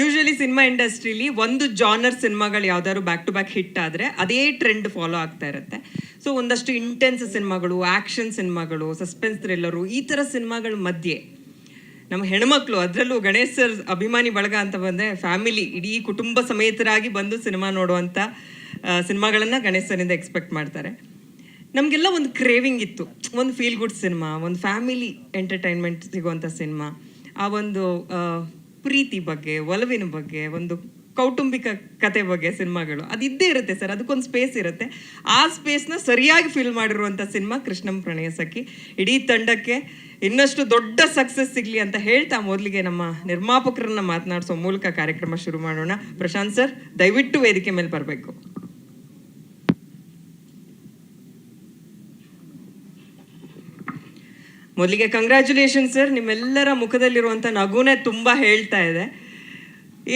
Usually cinema ಇಂಡಸ್ಟ್ರಿಲಿ ಒಂದು genre ಸಿನಿಮಾಗಳು ಯಾವ್ದಾದ್ರು ಬ್ಯಾಕ್ ಟು ಬ್ಯಾಕ್ ಹಿಟ್ ಆದರೆ ಅದೇ ಟ್ರೆಂಡ್ ಫಾಲೋ ಆಗ್ತಾ ಇರುತ್ತೆ. ಸೊ ಒಂದಷ್ಟು ಇಂಟೆನ್ಸ್ ಸಿನಿಮಾಗಳು ಆ್ಯಕ್ಷನ್ ಸಿನಿಮಾಗಳು ಸಸ್ಪೆನ್ಸ್ ಥ್ರಿಲ್ಲರು ಈ ಥರ ಸಿನಿಮಾಗಳ ಮಧ್ಯೆ ನಮ್ಮ ಹೆಣ್ಮಕ್ಳು, ಅದರಲ್ಲೂ ಗಣೇಶ್ ಸರ್ ಅಭಿಮಾನಿ ಬಳಗ ಅಂತ ಬಂದರೆ ಫ್ಯಾಮಿಲಿ ಇಡೀ ಕುಟುಂಬ ಸಮೇತರಾಗಿ ಬಂದು ಸಿನಿಮಾ ನೋಡುವಂಥ ಸಿನಿಮಾಗಳನ್ನು ಗಣೇಶ್ ಸರಿಂದ ಎಕ್ಸ್ಪೆಕ್ಟ್ ಮಾಡ್ತಾರೆ. ನಮಗೆಲ್ಲ ಒಂದು ಕ್ರೇವಿಂಗ್ ಇತ್ತು. ಒಂದು ಫೀಲ್ ಗುಡ್ ಸಿನಿಮಾ ಒಂದು ಫ್ಯಾಮಿಲಿ ಎಂಟರ್ಟೈನ್ಮೆಂಟ್ ಸಿಗುವಂಥ ಸಿನಿಮಾ ಆ ಒಂದು ಪ್ರೀತಿ ಬಗ್ಗೆ, ಒಲವಿನ ಬಗ್ಗೆ, ಒಂದು ಕೌಟುಂಬಿಕ ಕತೆ ಬಗ್ಗೆ ಸಿನಿಮಾಗಳು. ಅದು ಇದ್ದೇ ಇರುತ್ತೆ ಸರ್, ಅದಕ್ಕೊಂದು ಸ್ಪೇಸ್ ಇರುತ್ತೆ. ಆ ಸ್ಪೇಸ್ನ ಸರಿಯಾಗಿ ಫಿಲ್ ಮಾಡಿರುವಂಥ ಸಿನಿಮಾ ಕೃಷ್ಣಂ ಪ್ರಣಯ ಸಖಿ. ಇಡೀ ತಂಡಕ್ಕೆ ಇನ್ನಷ್ಟು ದೊಡ್ಡ ಸಕ್ಸಸ್ ಸಿಗಲಿ ಅಂತ ಹೇಳ್ತಾ ಮೊದಲಿಗೆ ನಮ್ಮ ನಿರ್ಮಾಪಕರನ್ನ ಮಾತನಾಡಿಸೋ ಮೂಲಕ ಕಾರ್ಯಕ್ರಮ ಶುರು ಮಾಡೋಣ. ಪ್ರಶಾಂತ್ ಸರ್, ದಯವಿಟ್ಟು ವೇದಿಕೆ ಮೇಲೆ ಬರಬೇಕು. ಮೊದಲಿಗೆ ಕಂಗ್ರ್ಯಾಚುಲೇಷನ್ ಸರ್ ನಿಮ್ಮೆಲ್ಲರ ಮುಖದಲ್ಲಿರುವಂಥ ನಗುನೇ ತುಂಬ ಹೇಳ್ತಾ ಇದೆ.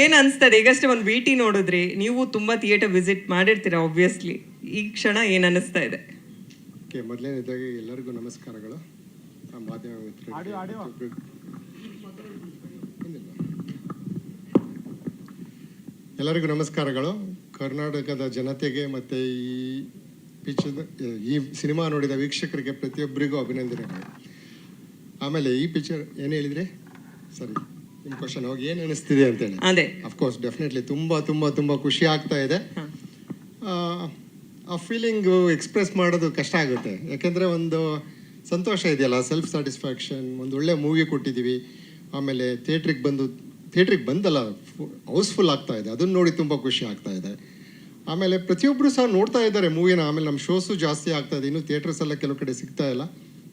ಏನು ಅನಿಸ್ತದೆ? ಈಗಷ್ಟೇ ಒಂದು ಭೇಟಿ ನೋಡಿದ್ರಿ ನೀವು ತುಂಬ ಥಿಯೇಟರ್ ವಿಸಿಟ್ ಮಾಡಿರ್ತೀರ ಆಬ್ವಿಯಸ್ಲಿ ಈ ಕ್ಷಣ ಏನು ಅನ್ನಿಸ್ತಾ ಇದೆ? ಓಕೆ ಮೊದಲನೇದಾಗಿ ಎಲ್ಲರಿಗೂ ನಮಸ್ಕಾರಗಳು. ಮಾಧ್ಯಮ ಎಲ್ಲರಿಗೂ ನಮಸ್ಕಾರಗಳು. ಕರ್ನಾಟಕದ ಜನತೆಗೆ ಮತ್ತು ಈ ಪಿಕ್ಚರ್ ಈ ಸಿನಿಮಾ ನೋಡಿದ ವೀಕ್ಷಕರಿಗೆ ಪ್ರತಿಯೊಬ್ಬರಿಗೂ ಅಭಿನಂದನೆಗಳು. ಆಮೇಲೆ ಈ ಪಿಕ್ಚರ್ ಏನು ಹೇಳಿದ್ರೆ? ಸರಿ ನಿಮ್ಮ ಕ್ವಶನ್ ಹೋಗಿ ಏನು ಅನಿಸ್ತಿದೆ ಅಂತ ಹೇಳಿ ಅದೇ ಅಫ್ಕೋರ್ಸ್ ಡೆಫಿನೆಟ್ಲಿ ತುಂಬ ತುಂಬ ತುಂಬ ಖುಷಿ ಆಗ್ತಾ ಇದೆ. ಆ, ಫೀಲಿಂಗ್ ಎಕ್ಸ್ಪ್ರೆಸ್ ಮಾಡೋದು ಕಷ್ಟ ಆಗುತ್ತೆ. ಯಾಕೆಂದರೆ ಒಂದು ಸಂತೋಷ ಇದೆಯಲ್ಲ ಸೆಲ್ಫ್ ಸ್ಯಾಟಿಸ್ಫ್ಯಾಕ್ಷನ್ ಒಂದು ಒಳ್ಳೆ ಮೂವಿ ಕೊಟ್ಟಿದ್ದೀವಿ. ಆಮೇಲೆ ಥಿಯೇಟ್ರಿಗೆ ಬಂದು ಥಿಯೇಟ್ರಿಗೆ ಬಂದಲ್ಲ ಹೌಸ್ಫುಲ್ ಆಗ್ತಾ ಇದೆ. ಅದನ್ನು ನೋಡಿ ತುಂಬ ಖುಷಿ ಆಗ್ತಾ ಇದೆ. ಆಮೇಲೆ ಪ್ರತಿಯೊಬ್ಬರು ಸಹ ನೋಡ್ತಾ ಇದ್ದಾರೆ ಮೂವಿನ ಆಮೇಲೆ ನಮ್ಮ ಶೋಸು ಜಾಸ್ತಿ ಆಗ್ತಾ ಇದೆ. ಇನ್ನೂ ಥಿಯೇಟರ್ಸ್ ಎಲ್ಲ ಕೆಲವು ಕಡೆ ಸಿಗ್ತಾ ಇಲ್ಲ.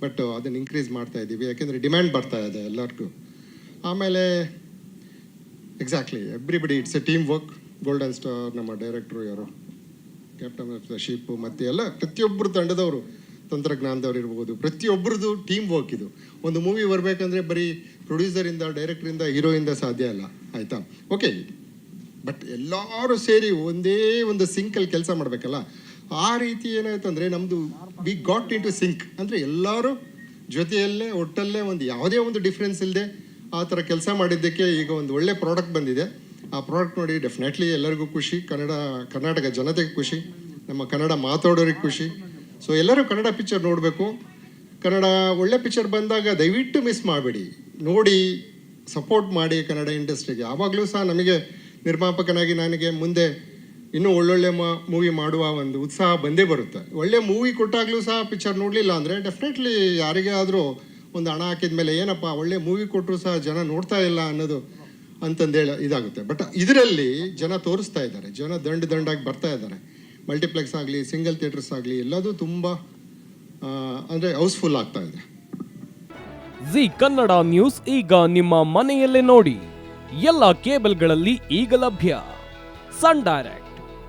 ಬಟ್ ಅದನ್ನು ಇನ್ಕ್ರೀಸ್ ಮಾಡ್ತಾ ಇದ್ದೀವಿ. ಯಾಕೆಂದರೆ ಡಿಮ್ಯಾಂಡ್ ಬರ್ತಾ ಇದೆ ಎಲ್ಲರಿಗೂ. ಆಮೇಲೆ exactly everybody it's a team work golden star ನಮ್ಮ ಡೈರೆಕ್ಟ್ರು ಯಾರು? ಕ್ಯಾಪ್ಟನ್ ಆಫ್ ದ ಶಿಪ್ ಮತ್ತು ಎಲ್ಲ ಪ್ರತಿಯೊಬ್ಬರು ತಂಡದವರು, ತಂತ್ರಜ್ಞಾನದವ್ರು ಇರ್ಬೋದು. ಪ್ರತಿಯೊಬ್ಬರದ್ದು ಟೀಮ್ ವರ್ಕ್ ಇದು. ಒಂದು ಮೂವಿ ಬರಬೇಕಂದ್ರೆ ಬರೀ ಪ್ರೊಡ್ಯೂಸರಿಂದ ಡೈರೆಕ್ಟ್ರಿಂದ ಹೀರೋಯಿಂದ ಸಾಧ್ಯ ಇಲ್ಲ ಆಯಿತಾ? ಓಕೆ ಬಟ್ ಎಲ್ಲರೂ ಸೇರಿ ಒಂದೇ ಒಂದು ಸಿಂಕಲ್ಲಿ ಕೆಲಸ ಮಾಡಬೇಕಲ್ಲ? ಆ ರೀತಿ ಏನಾಯ್ತು ಅಂದರೆ ನಮ್ಮದು we got in to sync ಅಂದರೆ ಎಲ್ಲರೂ ಜೊತೆಯಲ್ಲೇ, ಒಟ್ಟಲ್ಲೇ ಒಂದು ಯಾವುದೇ ಒಂದು ಡಿಫ್ರೆನ್ಸ್ ಇಲ್ಲದೆ ಆ ಥರ ಕೆಲಸ ಮಾಡಿದ್ದಕ್ಕೆ ಈಗ ಒಂದು ಒಳ್ಳೆ ಪ್ರಾಡಕ್ಟ್ ಬಂದಿದೆ. ಆ ಪ್ರಾಡಕ್ಟ್ ನೋಡಿ ಡೆಫಿನೆಟ್ಲಿ ಎಲ್ಲರಿಗೂ ಖುಷಿ. ಕನ್ನಡ, ಕರ್ನಾಟಕ ಜನತೆಗೆ ಖುಷಿ. ನಮ್ಮ ಕನ್ನಡ ಮಾತಾಡೋರಿಗೆ ಖುಷಿ. ಸೊ ಎಲ್ಲರೂ ಕನ್ನಡ ಪಿಕ್ಚರ್ ನೋಡಬೇಕು. ಕನ್ನಡ ಒಳ್ಳೆ ಪಿಕ್ಚರ್ ಬಂದಾಗ ದಯವಿಟ್ಟು ಮಿಸ್ ಮಾಡಬೇಡಿ. ನೋಡಿ ಸಪೋರ್ಟ್ ಮಾಡಿ ಕನ್ನಡ ಇಂಡಸ್ಟ್ರಿಗೆ ಆವಾಗಲೂ ಸಹ ನಮಗೆ ನಿರ್ಮಾಪಕನಾಗಿ ನನಗೆ ಮುಂದೆ ಇನ್ನೂ ಒಳ್ಳೊಳ್ಳೆ ಮೂವಿ ಮಾಡುವ ಒಂದು ಉತ್ಸಾಹ ಬಂದೇ ಬರುತ್ತೆ. ಒಳ್ಳೆ ಮೂವಿ ಕೊಟ್ಟಾಗಲೂ ಸಹ ಪಿಕ್ಚರ್ ನೋಡಲಿಲ್ಲ ಅಂದರೆ ಡೆಫಿನೆಟ್ಲಿ ಯಾರಿಗೇ ಆದರೂ ಒಂದು ಹಣ ಹಾಕಿದ ಮೇಲೆ ಏನಪ್ಪ, ಒಳ್ಳೆ ಮೂವಿ ಕೊಟ್ಟರು ಸಹ ಜನ ನೋಡ್ತಾ ಇಲ್ಲ ಅನ್ನೋದು ಅಂತಂದೇಳಿ ಇದಾಗುತ್ತೆ. ಬಟ್ ಇದರಲ್ಲಿ ಜನ ತೋರಿಸ್ತಾ ಇದ್ದಾರೆ, ಜನ ದಂಡ ದಂಡಾಗಿ ಬರ್ತಾ ಇದ್ದಾರೆ. ಮಲ್ಟಿಪ್ಲೆಕ್ಸ್ ಆಗಲಿ ಸಿಂಗಲ್ ಥಿಯೇಟರ್ಸ್ ಆಗಲಿ, ಎಲ್ಲದೂ ತುಂಬ ಅಂದರೆ ಹೌಸ್ಫುಲ್ ಆಗ್ತಾ ಇದೆ. ಜಿ ಕನ್ನಡ ನ್ಯೂಸ್ ಈಗ ನಿಮ್ಮ ಮನೆಯಲ್ಲೇ ನೋಡಿ. ಎಲ್ಲ ಕೇಬಲ್ಗಳಲ್ಲಿ ಈಗ ಲಭ್ಯ. ಸನ್ ಡೈರೆಕ್ಟ್